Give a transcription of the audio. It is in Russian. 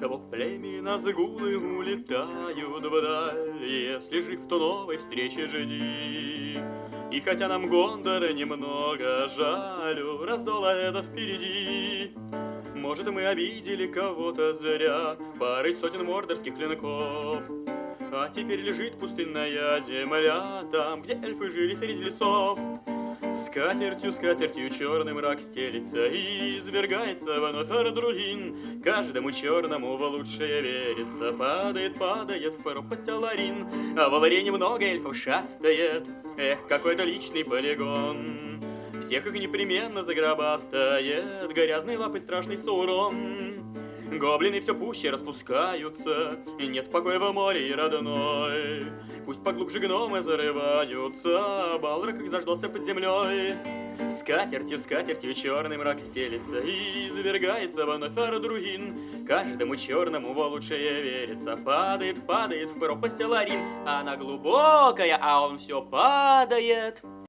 С воплями Назгулы улетают вдаль, Если жив, то новой встречи жди. И хотя нам Гондора немного жалю, Раздола это впереди. Может, мы обидели кого-то зря Парой сотен мордорских клинков. А теперь лежит пустынная земля Там, где эльфы жили среди лесов. Скатертью, скатертью черный мрак стелится И извергается вновь Ардруин Каждому черному во лучшее верится. Падает, падает в пропасть Аларин А в Аларе много эльфов шастает. Эх, какой-то личный полигон. Всех их непременно загробастает Грязной лапой страшный Саурон Гоблины все пуще распускаются, и нет покоя в море родной. Пусть поглубже гномы зарываются, а Балрак их заждался под землей. Скатертью, скатертью черный мрак стелится и завергается вновь Ардруин. Каждому черному во лучшее верится, падает, падает в пропасть Аларин. Она глубокая, а он все падает.